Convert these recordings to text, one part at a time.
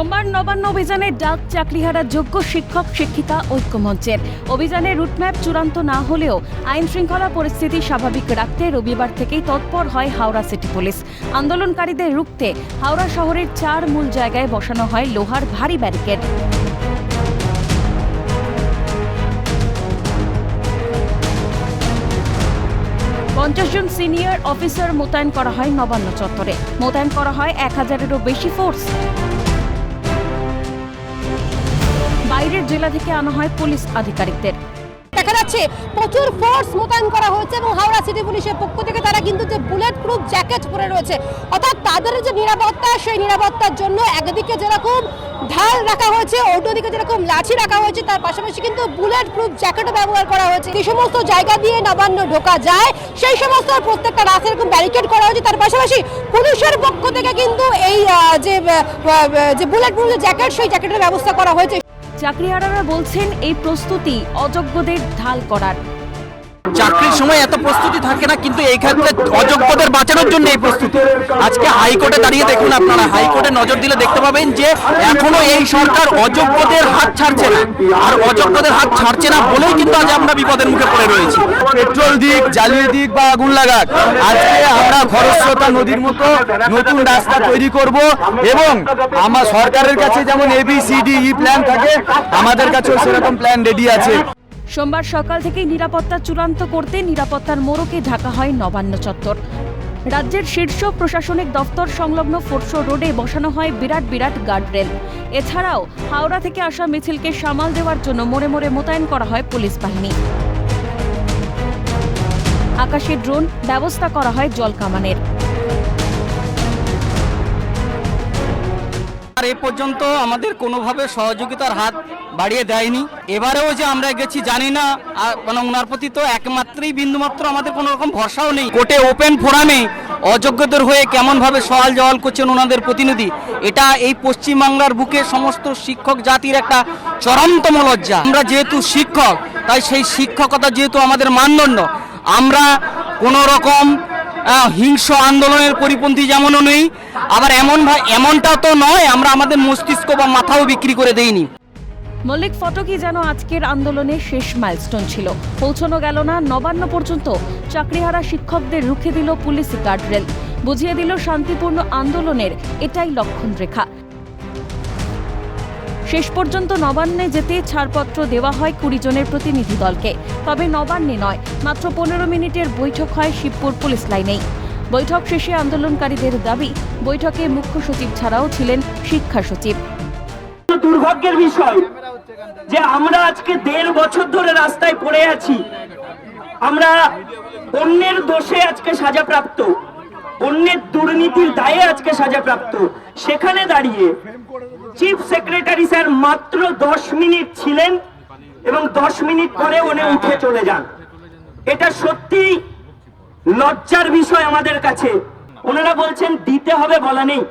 সোমবার নবান্ন অভিযানে ডাক চাকরিহারা যোগ্য শিক্ষক, শিক্ষিকা ঐক্যমঞ্চের অভিযানের রুটম্যাপ চূড়ান্ত না হলেও আইন শৃঙ্খলা পরিস্থিতি স্বাভাবিক রাখতে রবিবার থেকেই তৎপর হয় হাওড়া সিটি পুলিশ। আন্দোলনকারীদের রুখতে হাওড়া শহরের চার মূল জায়গায় বসানো হয় লোহার ভারী ব্যারিকেড। পঞ্চাশ জন সিনিয়র অফিসার মোতায়েন করা হয় নবান্ন চত্বরে। মোতায়েন করা হয় এক হাজারেরও বেশি ফোর্স। বাইরের জেলা থেকে আনা হয় পুলিশ আধিকারিকদের। দেখা যাচ্ছে প্রচুর ফোর্স মোতায়েন করা হয়েছে এবং হাওড়া সিটি পুলিশের পক্ষ থেকে তারা কিন্তু যে বুলেট প্রুফ জ্যাকেট পরে রয়েছে, অর্থাৎ তাদের যে নিরাপত্তা, সেই নিরাপত্তার জন্য একদিকে যেরকম ঢাল রাখা হয়েছে, অন্যদিকে যেরকম লাঠি রাখা হয়েছে, তার পাশাপাশি কিন্তু বুলেট প্রুফ জ্যাকেটও ব্যবহার করা হয়েছে। যে সমস্ত জায়গা দিয়ে নবান্ন ঢোকা যায়, সেই সমস্ত প্রত্যেকটা রাস্তা এরকম ব্যারিকেড করা হয়েছে। তার পাশাপাশি পুলিশের পক্ষ থেকে কিন্তু এই যে বুলেট প্রুফ জ্যাকেট সেই জ্যাকেটের ব্যবস্থা করা হয়েছে। চাকরিহারারা বলছেন এই প্রস্তুতি অযোগ্যদের ঢাল করার। চাকরির সময় এত প্রস্তুতি থাকে না, কিন্তু এই ক্ষেত্রে অযোগ্যদের বাঁচানোর জন্য এই প্রস্তুতি। আজকে হাইকোর্টে দাঁড়িয়ে দেখুন আপনারা, হাইকোর্টে নজর দিলে দেখতে পাবেন যে এখনও এই সরকার অযোগ্যদের হাত ছাড়ছে না। আর অযোগ্যদের হাত ছাড়ছে না বলেই কিন্তু আজ আমরা বিপদের মুখে পড়ে রয়েছি। পেট্রোল দিক জ্বালিয়ে দিক বা আগুন লাগাক, আজকে আমরা খরস্রোতা নদীর মতো নতুন রাস্তা তৈরি করব এবং আমার সরকারের কাছে যেমন এবিসিডি ই প্ল্যান থাকে, আমাদের কাছেও সেরকম প্ল্যান রেডি আছে। সোমবার সকাল থেকেই নিরাপত্তা চূড়ান্ত করতে নিরাপত্তার মোড়কে ঢাকা হয় নবান্ন চত্বর। রাজ্যের শীর্ষ প্রশাসনিক দফতর সংলগ্ন ফোর্সো রোডে বসানো হয় বিরাট বিরাট গার্ডরেল। এছাড়াও হাওড়া থেকে আসা মিছিলকে সামাল দেওয়ার জন্য মোড়ে মোড়ে মোতায়েন করা হয় পুলিশ বাহিনী। আকাশে ড্রোন, ব্যবস্থা করা হয় জল কামানের আর এ পর্যন্ত আমাদের কোনোভাবে সহযোগিতার হাত বাড়িয়ে দেয়নি। এবারেও যে আমরা গেছি, জানি না মানে ওনার প্রতি তো একমাত্রই বিন্দুমাত্র আমাদের কোনো রকম ভরসাও নেই। কোর্টে ওপেন ফোরামে অযোগ্যদের হয়ে কেমনভাবে সওয়াল জওয়াল করছেন ওনাদের প্রতিনিধি, এটা এই পশ্চিমবাংলার বুকে সমস্ত শিক্ষক জাতির একটা চরমতম লজ্জা। আমরা যেহেতু শিক্ষক, তাই সেই শিক্ষকতা যেহেতু আমাদের মানদণ্ড, আমরা কোনো রকম হিংস্র আন্দোলনের পরিপন্থী যেমনও নেই, আবার এমন ভাই এমনটা তো নয়, আমরা আমাদের মস্তিষ্ক বা মাথাও বিক্রি করে দেইনি। মল্লিক ফটকই যেন আজকের আন্দোলনে শেষ মাইলস্টোন ছিল। পৌঁছানো গেল না, নবান্ন পর্যন্ত চাকরিহারা শিক্ষকদের রুখে দিল পুলিশ গার্ডরেল। বুঝিয়ে দিল শান্তিপূর্ণ আন্দোলনের এটাই লক্ষণ রেখা শেষ পর্যন্ত নবান্নে যেতে ছাড়পত্র দেওয়া হয় কুড়ি জনের প্রতিনিধি দলকে। তবে নবান্নে নয়, মাত্র পনেরো মিনিটের বৈঠক হয় শিবপুর পুলিশ লাইনেই। বৈঠক শেষে আন্দোলনকারীদের দাবি, বৈঠকে মুখ্য সচিব ছাড়াও ছিলেন শিক্ষা সচিব। দুর্ভাগ্যের বিষয় যে আমরা আজকে দেড় বছর ধরে রাস্তায় পড়ে আছি। আমরা অন্যের দোষে আজকে সাজাপ্রাপ্ত, অন্যের দুর্নীতির দায়ে আজকে সাজাপ্রাপ্ত। সেখানে দাঁড়িয়ে চিফ সেক্রেটারি স্যার মাত্র দশ মিনিট ছিলেন এবং দশ মিনিট পরে উনি উঠে চলে যান। এটা সত্যি লজ্জার বিষয় আমাদের কাছে। ওনারা বলছেন, দিতে হবে বলা নেই,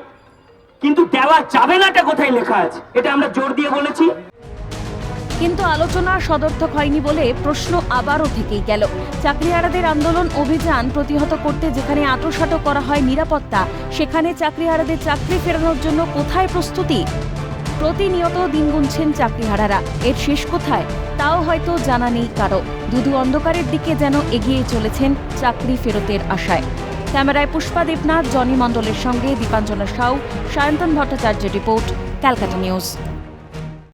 কিন্তু দেওয়া যাবে নাটা কোথায় লেখা আছে? এটা আমরা জোর দিয়ে বলেছি। কিন্তু আলোচনা সদর্থক হয়নি বলে প্রশ্ন আবারও থেকেই গেল। চাকরিহারাদের আন্দোলন অভিযান প্রতিহত করতে যেখানে আটোসাটো করা হয় নিরাপত্তা, সেখানে চাকরিহারাদের চাকরি ফেরানোর জন্য কোথায় প্রস্তুতি? প্রতিনিয়ত দিন গুনছেন চাকরিহারারা। এর শেষ কোথায়? তাও হয়তো জানা নেই কারও। দুধু অন্ধকারের দিকে যেন এগিয়ে চলেছেন চাকরি ফেরতের আশায়। ক্যামেরায় পুষ্পা দেবনাথ, জনি মণ্ডলের সঙ্গে দীপাঞ্জনা সাউ, সায়ন্তন ভট্টাচার্য রিপোর্ট, ক্যালকাটা নিউজ।